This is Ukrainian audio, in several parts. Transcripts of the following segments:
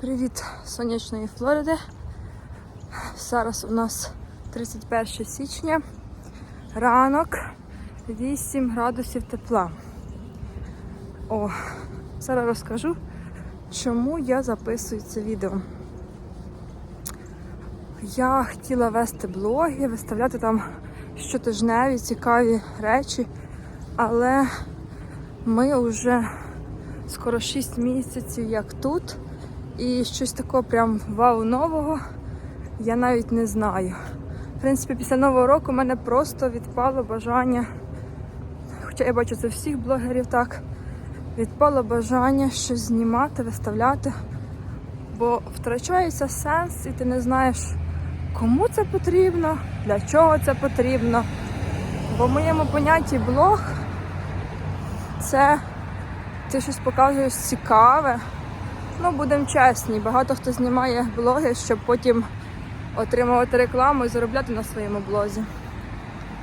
Привіт сонячної Флориди. Зараз у нас 31 січня. Ранок 8 градусів тепла. О, зараз розкажу, чому я записую це відео. Я хотіла вести блоги, виставляти там щотижневі цікаві речі, але ми вже скоро 6 місяців як тут. І щось такого прям вау нового я навіть не знаю. В принципі, після Нового року в мене просто відпало бажання, хоча я бачу це всіх блогерів так, відпало бажання щось знімати, виставляти, бо втрачається сенс і ти не знаєш, кому це потрібно, для чого це потрібно. Бо в моєму понятті блог це ти щось показуєш цікаве. Ну, будемо чесні, багато хто знімає блоги, щоб потім отримувати рекламу і заробляти на своєму блозі.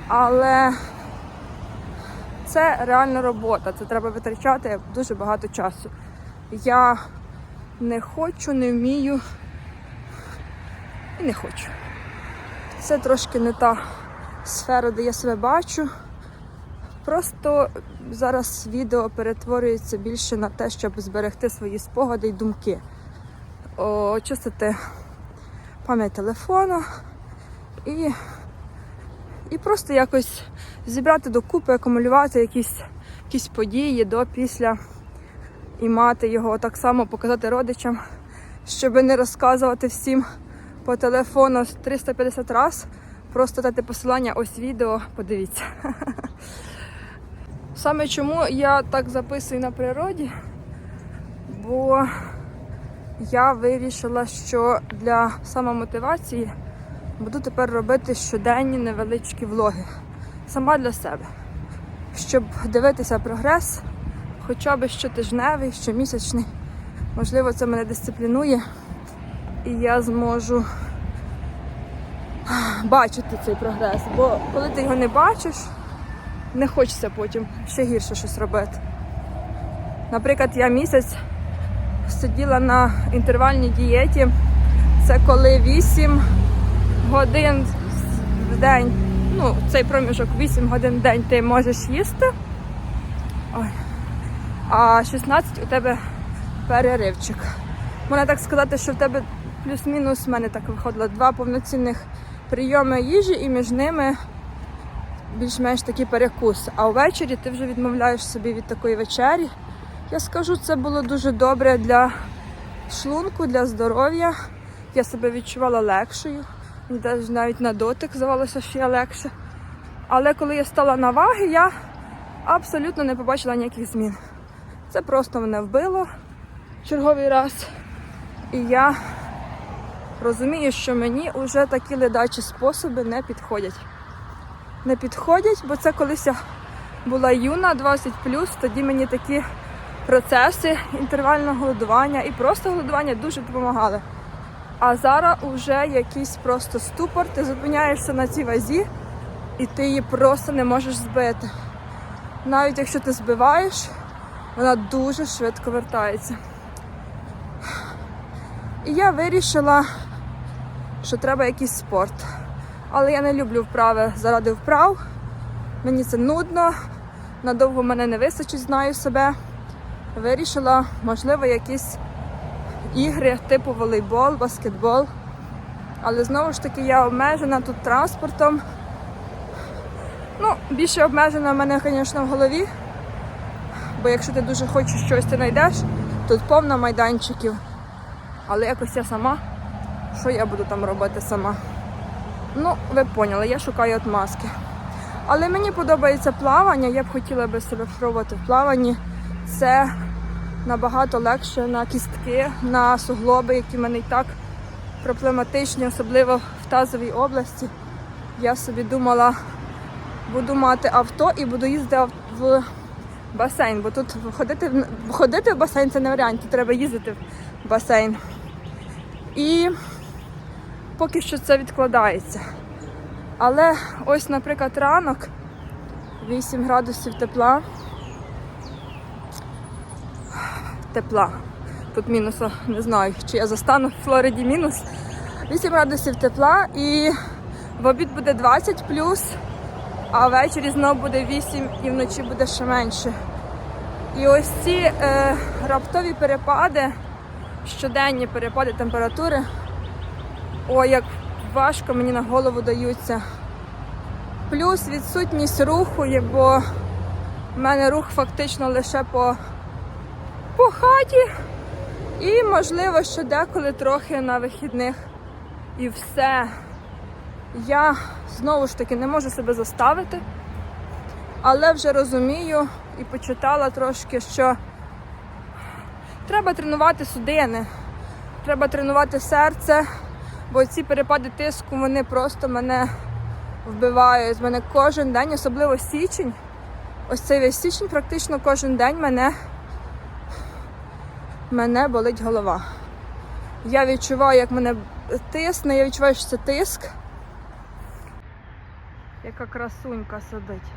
Але це реальна робота, це треба витрачати дуже багато часу. Я не хочу, не вмію і не хочу. Це трошки не та сфера, де я себе бачу. Просто зараз відео перетворюється більше на те, щоб зберегти свої спогади й думки, очистити пам'ять телефону і, і просто якось зібрати докупи, акумулювати якісь, якісь події до після і мати його так само показати родичам, щоб не розказувати всім по телефону 350 разів. Просто дати посилання, ось відео, подивіться. Саме чому я так записую на природі, бо я вирішила, що для самомотивації буду тепер робити щоденні невеличкі влоги. Сама для себе. Щоб дивитися прогрес, хоча б щотижневий, щомісячний. Можливо, це мене дисциплінує, і я зможу бачити цей прогрес. Бо коли ти його не бачиш, не хочеться потім ще гірше щось робити. Наприклад, я місяць сиділа на інтервальній дієті. Це коли 8 годин в день, ну, цей проміжок 8 годин в день ти можеш їсти, Ой. а 16 у тебе переривчик. Можна так сказати, що в тебе плюс-мінус в мене так виходило два повноцінних прийоми їжі і між ними більш-менш такий перекус. А ввечері ти вже відмовляєш собі від такої вечері. Я скажу, це було дуже добре для шлунку, для здоров'я. Я себе відчувала легшою. Навіть на дотик здавалося, що я легше. Але коли я стала на ваги, я абсолютно не побачила ніяких змін. Це просто мене вбило черговий раз. І я розумію, що мені вже такі ледачі способи не підходять не підходять, бо це колись я була юна, 20 тоді мені такі процеси інтервального голодування і просто голодування дуже допомагали. А зараз вже якийсь просто ступор, ти зупиняєшся на цій вазі і ти її просто не можеш збити. Навіть якщо ти збиваєш, вона дуже швидко вертається. І я вирішила, що треба якийсь спорт. Але я не люблю вправи заради вправ. Мені це нудно, надовго мене не вистачить, знаю себе. Вирішила, можливо, якісь ігри типу волейбол, баскетбол. Але знову ж таки я обмежена тут транспортом. Ну, більше обмежена в мене, звісно, в голові. Бо якщо ти дуже хочеш щось, ти знайдеш, тут повно майданчиків. Але якось я сама, що я буду там робити сама? Ну, ви поняли, я шукаю отмазки. Але мені подобається плавання, я б хотіла би себе спробувати в плаванні. Це набагато легше на кістки, на суглоби, які в мене і так проблематичні, особливо в тазовій області. Я собі думала, буду мати авто і буду їздити в басейн, бо тут ходити, ходити в басейн це не варіант, тут треба їздити в басейн. І поки що це відкладається. Але ось, наприклад, ранок 8 градусів тепла. Тепла. тут мінуса не знаю, чи я застану в Флориді мінус. 8 градусів тепла і в обід буде 20 плюс, а ввечері знову буде 8 і вночі буде ще менше. І ось ці е, раптові перепади, щоденні перепади температури, о, як важко мені на голову даються. Плюс відсутність руху, бо в мене рух фактично лише по, по хаті. І, можливо, що деколи трохи на вихідних. І все. Я знову ж таки не можу себе заставити, але вже розумію і почитала трошки, що треба тренувати судини, треба тренувати серце, бо ці перепади тиску вони просто мене вбивають. Мене кожен день, особливо січень. Ось цей весь січень, практично кожен день мене, мене болить голова. Я відчуваю, як мене тисне, я відчуваю, що це тиск. Яка красунька сидить.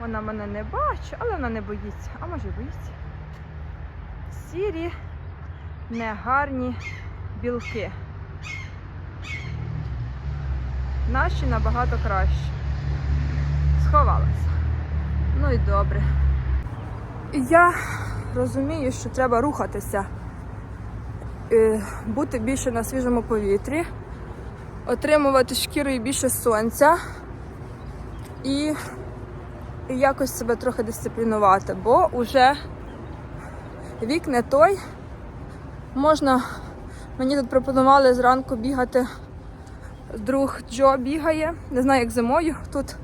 Вона мене не бачить, але вона не боїться. А може боїться. Сірі, негарні білки. Наші набагато краще. Сховалася. Ну і добре. Я розумію, що треба рухатися, е, бути більше на свіжому повітрі, отримувати шкірою більше сонця і, і якось себе трохи дисциплінувати, бо вже вік не той. Можна, мені тут пропонували зранку бігати. Друг Джо бігає, не знаю, як зимою тут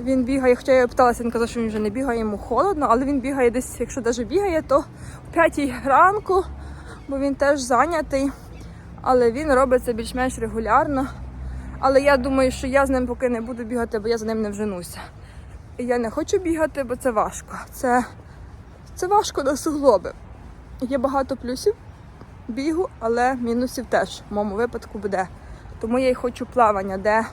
він бігає, хоча я питалася, він казав, що він вже не бігає, йому холодно, але він бігає десь, якщо навіть бігає, то в 5 ранку, бо він теж зайнятий. Але він робить це більш-менш регулярно. Але я думаю, що я з ним поки не буду бігати, бо я за ним не вженуся. І я не хочу бігати, бо це важко. Це, це важко на суглоби. Є багато плюсів бігу, але мінусів теж в моєму випадку буде. Тому я й хочу плавання, де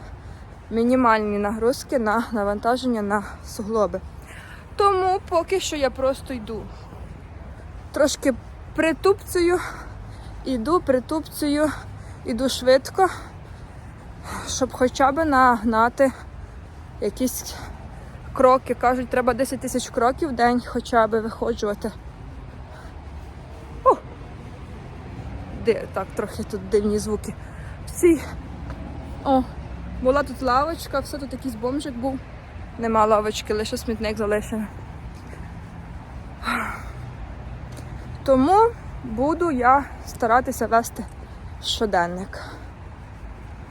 мінімальні нагрузки на навантаження на суглоби. Тому поки що я просто йду. Трошки притупцюю, іду, притупцюю, іду швидко, щоб хоча б нагнати якісь кроки. Кажуть, треба 10 тисяч кроків в день хоча б виходжувати. Так, трохи тут дивні звуки. Всі. О, була тут лавочка, все тут якийсь бомжик був. Нема лавочки, лише смітник залишений. Тому буду я старатися вести щоденник.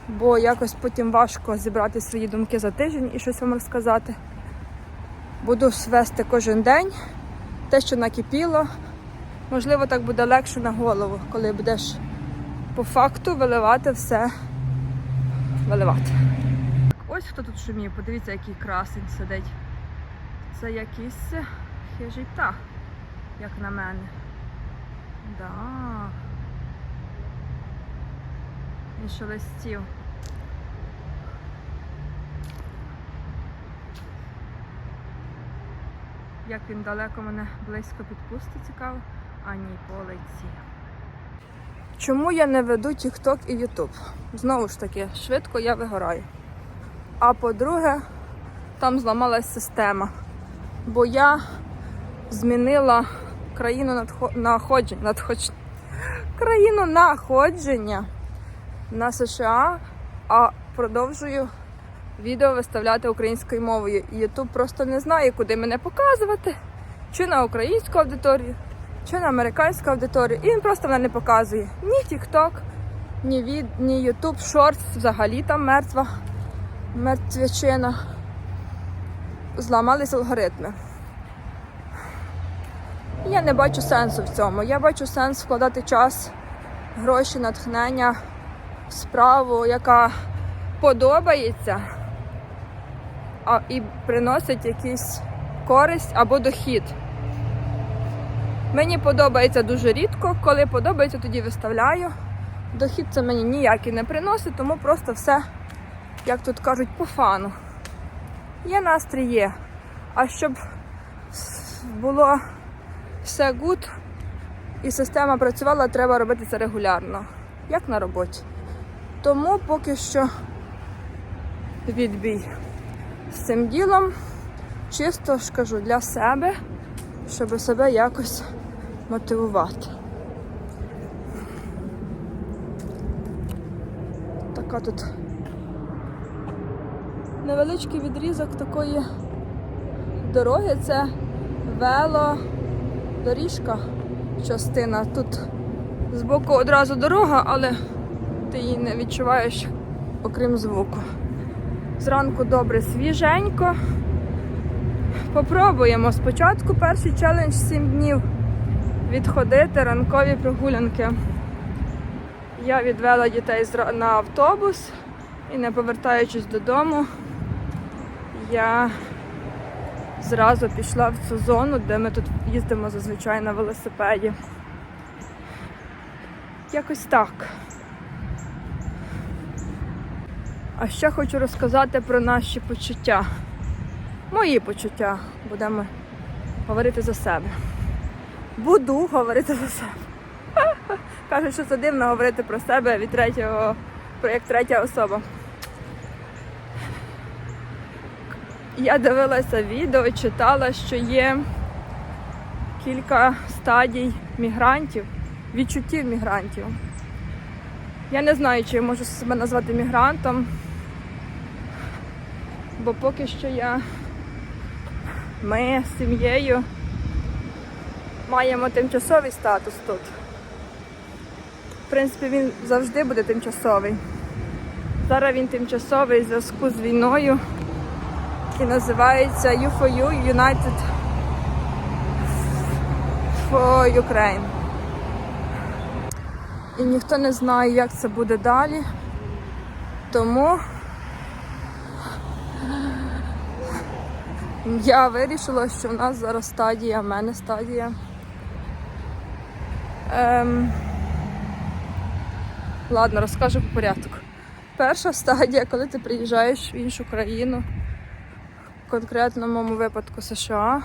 Бо якось потім важко зібрати свої думки за тиждень і щось вам розказати. Буду вести кожен день те, що накипіло. Можливо, так буде легше на голову, коли будеш по факту виливати все. Виливати. Ось хто тут шумів, подивіться, який красень сидить. Це якийсь хижий птах, як на мене. Да. Він шелестів. Як він далеко мене близько підпустить, цікаво, а ні, полетів. Чому я не веду TikTok і YouTube? Знову ж таки, швидко я вигораю. А по-друге, там зламалась система. Бо я змінила країну надхо... находження, країну находження на США, а продовжую відео виставляти українською мовою. І YouTube просто не знає, куди мене показувати. Чи на українську аудиторію, чи на американську аудиторію. І він просто мене не показує. Ні TikTok, ні від, ні YouTube Shorts, взагалі там мертва мертвячина. Зламались алгоритми. Я не бачу сенсу в цьому. Я бачу сенс вкладати час, гроші, натхнення в справу, яка подобається а, і приносить якийсь користь або дохід. Мені подобається дуже рідко, коли подобається, тоді виставляю. Дохід це мені ніякий не приносить, тому просто все, як тут кажуть, по фану. Є настрій є. А щоб було все гуд, і система працювала, треба робити це регулярно, як на роботі. Тому поки що відбій з цим ділом, чисто ж кажу для себе, щоб себе якось мотивувати. Така тут невеличкий відрізок такої дороги. Це велодоріжка частина. Тут збоку одразу дорога, але ти її не відчуваєш, окрім звуку. Зранку добре свіженько. Попробуємо спочатку перший челендж 7 днів відходити ранкові прогулянки. Я відвела дітей на автобус і не повертаючись додому, я зразу пішла в цю зону, де ми тут їздимо зазвичай на велосипеді. Якось так. А ще хочу розказати про наші почуття. Мої почуття. Будемо говорити за себе. Буду говорити за себе. Кажуть, що це дивно говорити про себе від третього, про як третя особа. Я дивилася відео, читала, що є кілька стадій мігрантів, відчуттів мігрантів. Я не знаю, чи я можу себе назвати мігрантом, бо поки що я ми з сім'єю маємо тимчасовий статус тут. В принципі, він завжди буде тимчасовий. Зараз він тимчасовий в зв'язку з війною, який називається U4U United for Ukraine. І ніхто не знає, як це буде далі. Тому я вирішила, що в нас зараз стадія, в мене стадія. Ем... Ладно, розкажу по порядку. Перша стадія, коли ти приїжджаєш в іншу країну, в моєму випадку США,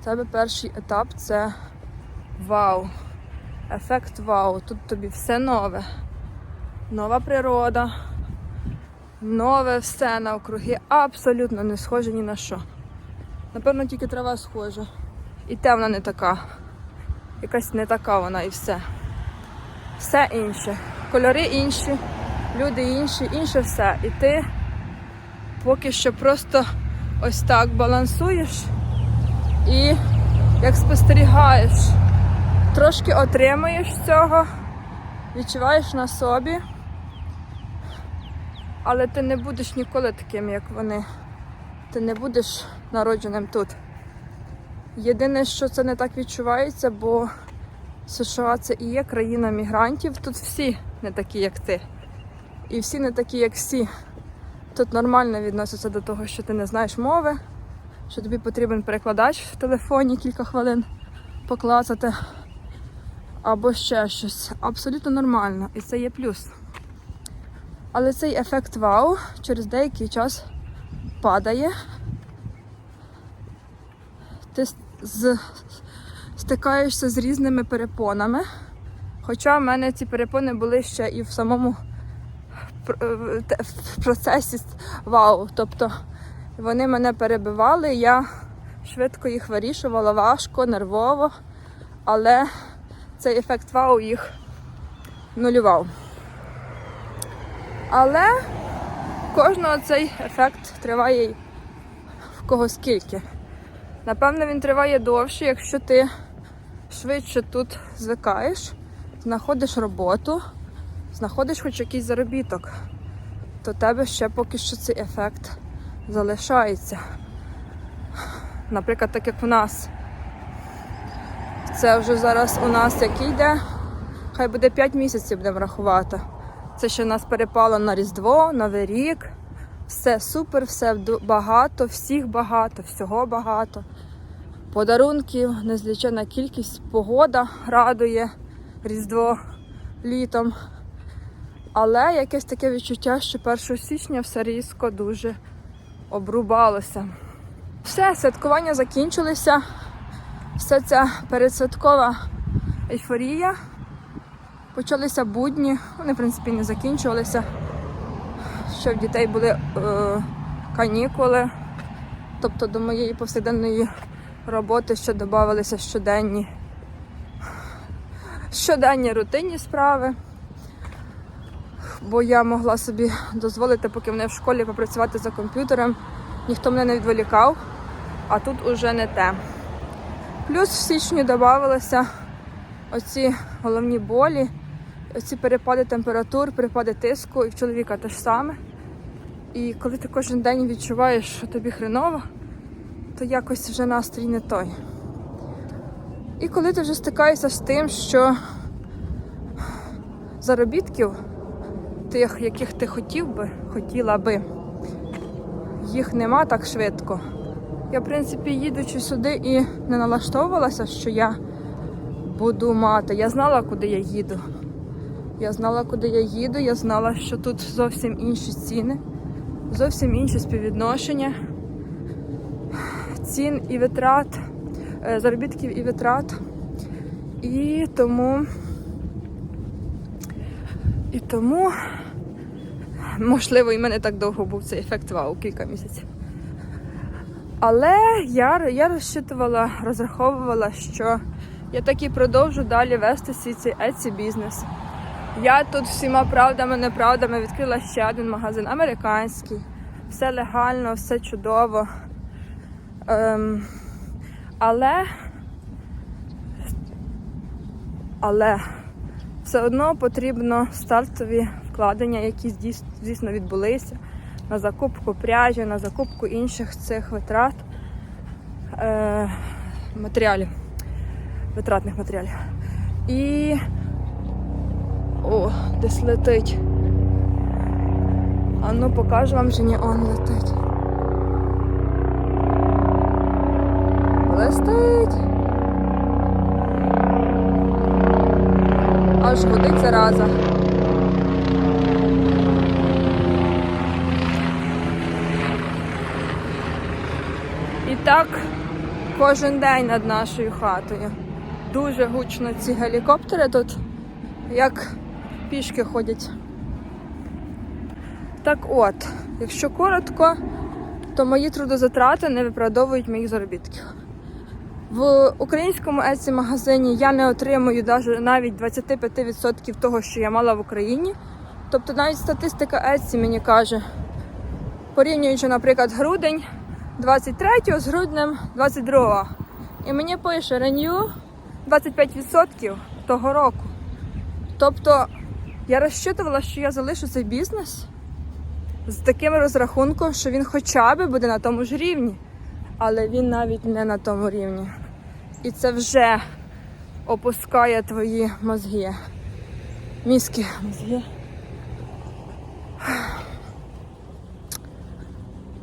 в тебе перший етап це вау. Ефект вау. Тут тобі все нове. Нова природа, нове все навкруги, абсолютно не схоже ні на що. Напевно, тільки трава схожа. І те вона не така. Якась не така вона і все. Все інше. Кольори інші, люди інші, інше все. І ти поки що просто ось так балансуєш і як спостерігаєш, трошки отримуєш цього, відчуваєш на собі, але ти не будеш ніколи таким, як вони. Ти не будеш народженим тут. Єдине, що це не так відчувається, бо США це і є країна мігрантів. Тут всі не такі, як ти. І всі не такі, як всі. Тут нормально відносяться до того, що ти не знаєш мови, що тобі потрібен перекладач в телефоні кілька хвилин поклацати, або ще щось. Абсолютно нормально. І це є плюс. Але цей ефект вау через деякий час падає. Ти з стикаєшся з різними перепонами. Хоча в мене ці перепони були ще і в самому в процесі вау. Тобто вони мене перебивали, я швидко їх вирішувала, важко, нервово, але цей ефект вау їх нулював. Але кожного цей ефект триває в кого скільки. Напевно, він триває довше, якщо ти швидше тут звикаєш, знаходиш роботу, знаходиш хоч якийсь заробіток, то тебе ще поки що цей ефект залишається. Наприклад, так як в нас. Це вже зараз у нас який йде, хай буде 5 місяців будемо рахувати. Це ще нас перепало на Різдво, Новий рік. Все супер, все багато, всіх багато, всього багато. Подарунків, незлічена кількість, погода радує Різдво літом. Але якесь таке відчуття, що 1 січня все різко дуже обрубалося. Все, святкування закінчилися. Все ця передсвяткова ейфорія. Почалися будні, вони, в принципі, не закінчувалися. Ще в дітей були е, канікули. Тобто до моєї повсякденної роботи ще додавалися щоденні, щоденні рутинні справи. Бо я могла собі дозволити, поки вони в школі попрацювати за комп'ютером. Ніхто мене не відволікав, а тут уже не те. Плюс в січні додавалися оці головні болі, оці перепади температур, перепади тиску, і в чоловіка те ж саме. І коли ти кожен день відчуваєш, що тобі хреново, то якось вже настрій не той. І коли ти вже стикаєшся з тим, що заробітків, тих, яких ти хотів би, хотіла би, їх нема так швидко. Я, в принципі, їдучи сюди і не налаштовувалася, що я буду мати. Я знала, куди я їду. Я знала, куди я їду, я знала, що тут зовсім інші ціни, зовсім інші співвідношення цін і витрат, е, заробітків і витрат. І тому, і тому, можливо, і мене так довго був цей ефект вау, кілька місяців. Але я, я розчитувала, розраховувала, що я так і продовжу далі вести свій цей Etsy бізнес. Я тут всіма правдами, неправдами відкрила ще один магазин американський. Все легально, все чудово. Ем, але, але все одно потрібно стартові вкладення, які звісно відбулися на закупку пряжі, на закупку інших цих витрат е, матеріалів, витратних матеріалів. І о, десь летить. А ну покажу вам, що ні, он летить. Летить. Аж гудить зараза. І так кожен день над нашою хатою. Дуже гучно ці гелікоптери тут, як пішки ходять. Так от, якщо коротко, то мої трудозатрати не виправдовують моїх заробітків. В українському Etsy магазині я не отримую навіть 25% того, що я мала в Україні. Тобто навіть статистика Etsy мені каже, порівнюючи, наприклад, грудень 23 з груднем 22. І мені пише Renew 25% того року. Тобто я розчитувала, що я залишу цей бізнес з таким розрахунком, що він хоча б буде на тому ж рівні, але він навіть не на тому рівні. І це вже опускає твої мозги. Мізки, мозги.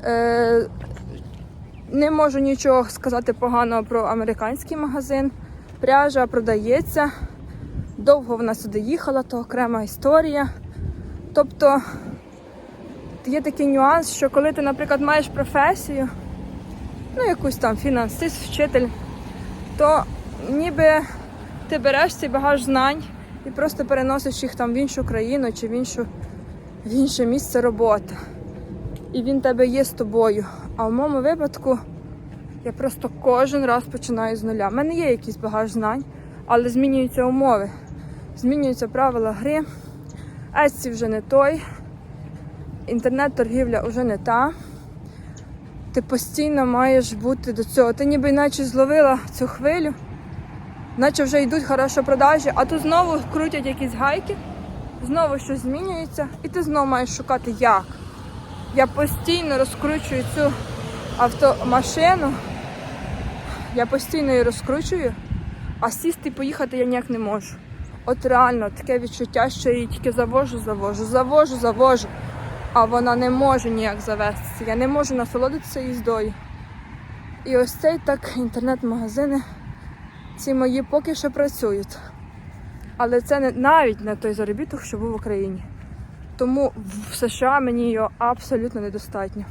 Е, не можу нічого сказати поганого про американський магазин. Пряжа продається. Довго вона сюди їхала, то окрема історія. Тобто є такий нюанс, що коли ти, наприклад, маєш професію, ну якусь там фінансист, вчитель, то ніби ти береш цей багаж знань і просто переносиш їх там в іншу країну чи в, іншу, в інше місце роботи. І він тебе є з тобою. А в моєму випадку я просто кожен раз починаю з нуля. У мене є якийсь багаж знань, але змінюються умови, змінюються правила гри. Etsy вже не той, інтернет-торгівля вже не та. Ти постійно маєш бути до цього. Ти ніби іначе зловила цю хвилю, наче вже йдуть хорошо продажі, а тут знову крутять якісь гайки, знову щось змінюється, і ти знову маєш шукати як. Я постійно розкручую цю автомашину, я постійно її розкручую, а сісти і поїхати я ніяк не можу. От реально таке відчуття, що я її тільки завожу, завожу, завожу, завожу, а вона не може ніяк завестися. Я не можу насолодитися їздою. І ось цей так інтернет-магазини, ці мої поки що працюють. Але це не навіть не той заробіток, що був в Україні. Тому в США мені його абсолютно недостатньо.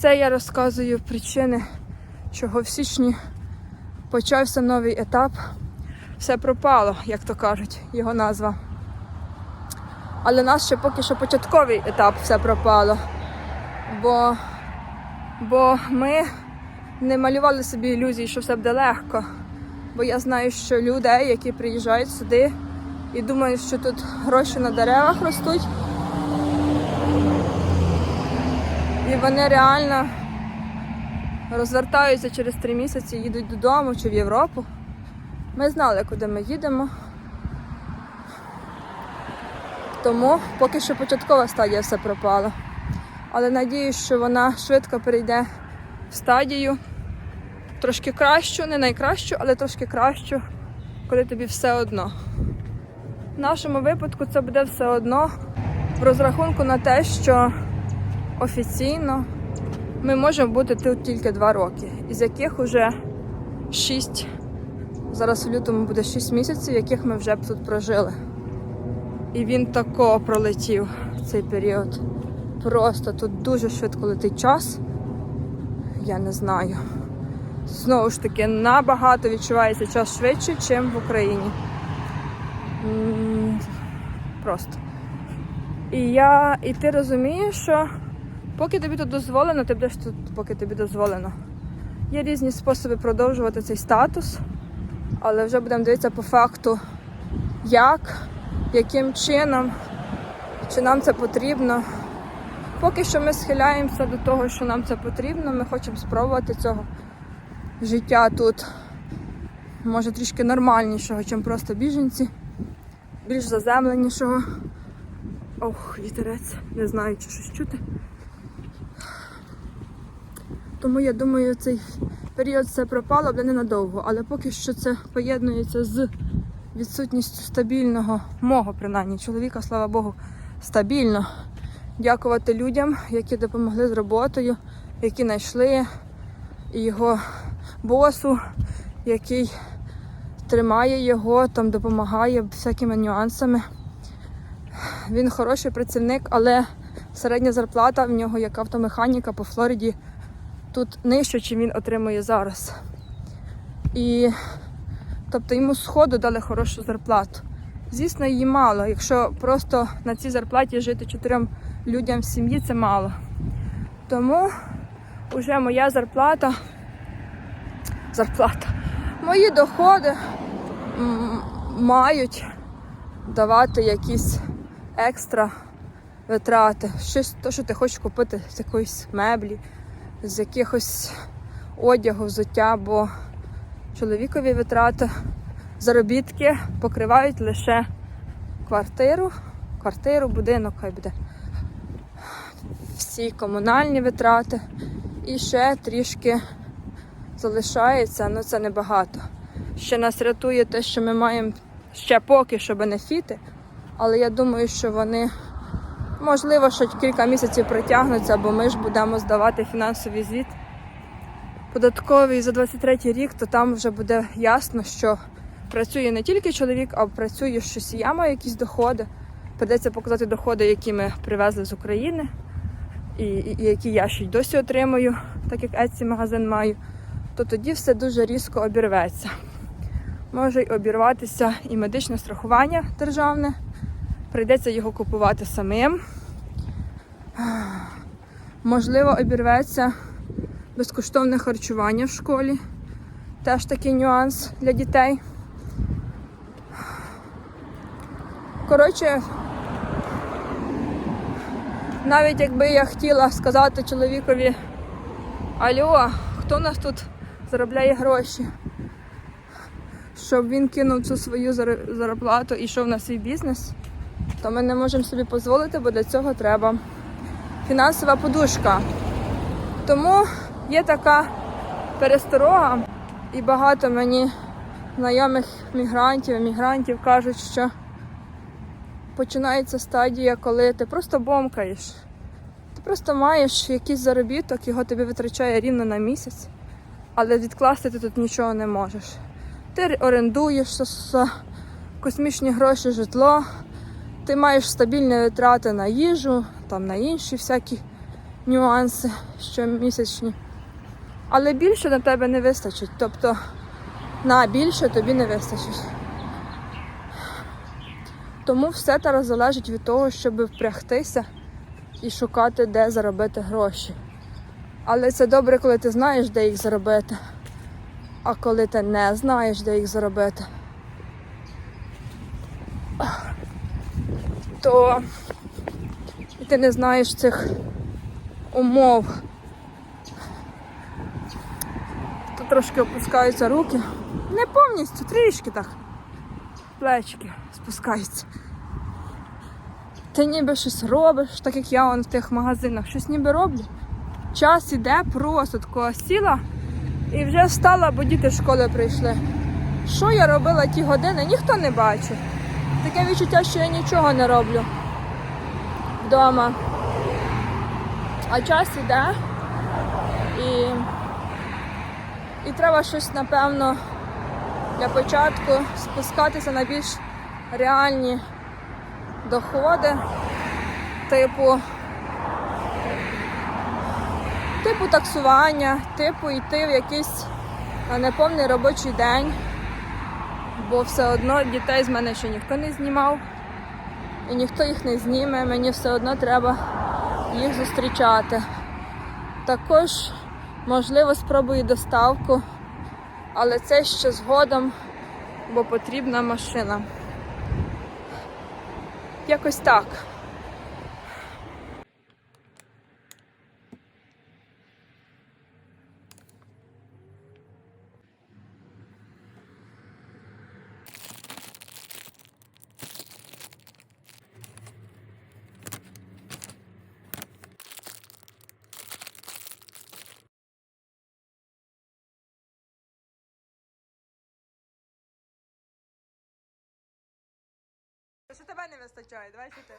Це я розказую причини, чого в січні почався новий етап. Все пропало, як то кажуть, його назва. Але нас ще поки що початковий етап все пропало. Бо, бо ми не малювали собі ілюзій, що все буде легко. Бо я знаю, що людей, які приїжджають сюди і думають, що тут гроші на деревах ростуть. І вони реально розвертаються через три місяці, їдуть додому чи в Європу. Ми знали, куди ми їдемо. Тому поки що початкова стадія все пропала. Але надіюсь, що вона швидко перейде в стадію трошки кращу, не найкращу, але трошки кращу, коли тобі все одно. В нашому випадку це буде все одно в розрахунку на те, що офіційно ми можемо бути тут тільки два роки, із яких вже шість, зараз в лютому буде шість місяців, яких ми вже б тут прожили. І він тако пролетів цей період. Просто тут дуже швидко летить час. Я не знаю. Знову ж таки, набагато відчувається час швидше, ніж в Україні. Просто. І я, і ти розумієш, що поки тобі тут дозволено, ти будеш тут, поки тобі дозволено. Є різні способи продовжувати цей статус, але вже будемо дивитися по факту, як, яким чином, чи нам це потрібно. Поки що ми схиляємося до того, що нам це потрібно, ми хочемо спробувати цього життя тут. Може трішки нормальнішого, ніж просто біженці, більш заземленішого. Ох, вітерець, не знаю, чи щось чути. Тому я думаю, цей період це пропало буде ненадовго, але поки що це поєднується з відсутністю стабільного, мого принаймні, чоловіка, слава Богу, стабільно. Дякувати людям, які допомогли з роботою, які знайшли і його босу, який тримає його, там допомагає всякими нюансами. Він хороший працівник, але середня зарплата в нього як автомеханіка по Флориді тут нижче, ніж він отримує зараз. І тобто йому сходу дали хорошу зарплату. Звісно, її мало. Якщо просто на цій зарплаті жити чотирьом людям в сім'ї, це мало. Тому вже моя зарплата, зарплата, мої доходи мають давати якісь екстра витрати. Щось, то, що ти хочеш купити з якоїсь меблі, з якихось одягу, взуття, бо чоловікові витрати, заробітки покривають лише квартиру, квартиру, будинок, хай буде. Всі комунальні витрати і ще трішки залишається, але це небагато. Ще нас рятує те, що ми маємо ще поки що бенефіти, але я думаю, що вони можливо, що кілька місяців протягнуться, бо ми ж будемо здавати фінансовий звіт податковий за 23 рік, то там вже буде ясно, що працює не тільки чоловік, а працює щось. Я маю якісь доходи. Придеться показати доходи, які ми привезли з України, і, і, і які я ще й досі отримую, так як Etsy магазин маю, то тоді все дуже різко обірветься. Може й обірватися і медичне страхування державне. Прийдеться його купувати самим. Можливо, обірветься безкоштовне харчування в школі. Теж такий нюанс для дітей. Коротше, навіть якби я хотіла сказати чоловікові, алло, хто у нас тут заробляє гроші? Щоб він кинув цю свою зарплату і йшов на свій бізнес, то ми не можемо собі дозволити, бо для цього треба фінансова подушка. Тому є така пересторога, і багато мені знайомих мігрантів, емігрантів кажуть, що починається стадія, коли ти просто бомкаєш. Ти просто маєш якийсь заробіток, його тобі витрачає рівно на місяць, але відкласти ти тут нічого не можеш. Ти орендуєш космічні гроші житло, ти маєш стабільні витрати на їжу, там на інші всякі нюанси щомісячні. Але більше на тебе не вистачить. Тобто на більше тобі не вистачить. Тому все зараз залежить від того, щоб впрягтися і шукати, де заробити гроші. Але це добре, коли ти знаєш, де їх заробити. А коли ти не знаєш, де їх заробити, то і ти не знаєш цих умов. Тут трошки опускаються руки. Не повністю, трішки так. Плечки спускаються. Ти ніби щось робиш, так як я вон в тих магазинах, щось ніби роблю. Час іде просто тако сіла і вже встала, бо діти з школи прийшли. Що я робила ті години, ніхто не бачив. Таке відчуття, що я нічого не роблю. Вдома. А час іде. І, і треба щось, напевно, для початку спускатися на більш реальні доходи, типу, типу таксування, типу йти в якийсь неповний робочий день, бо все одно дітей з мене ще ніхто не знімав і ніхто їх не зніме, мені все одно треба їх зустрічати. Також, можливо, спробую доставку, але це ще згодом, бо потрібна машина. Якось так. Вистачає? Давай ще ти.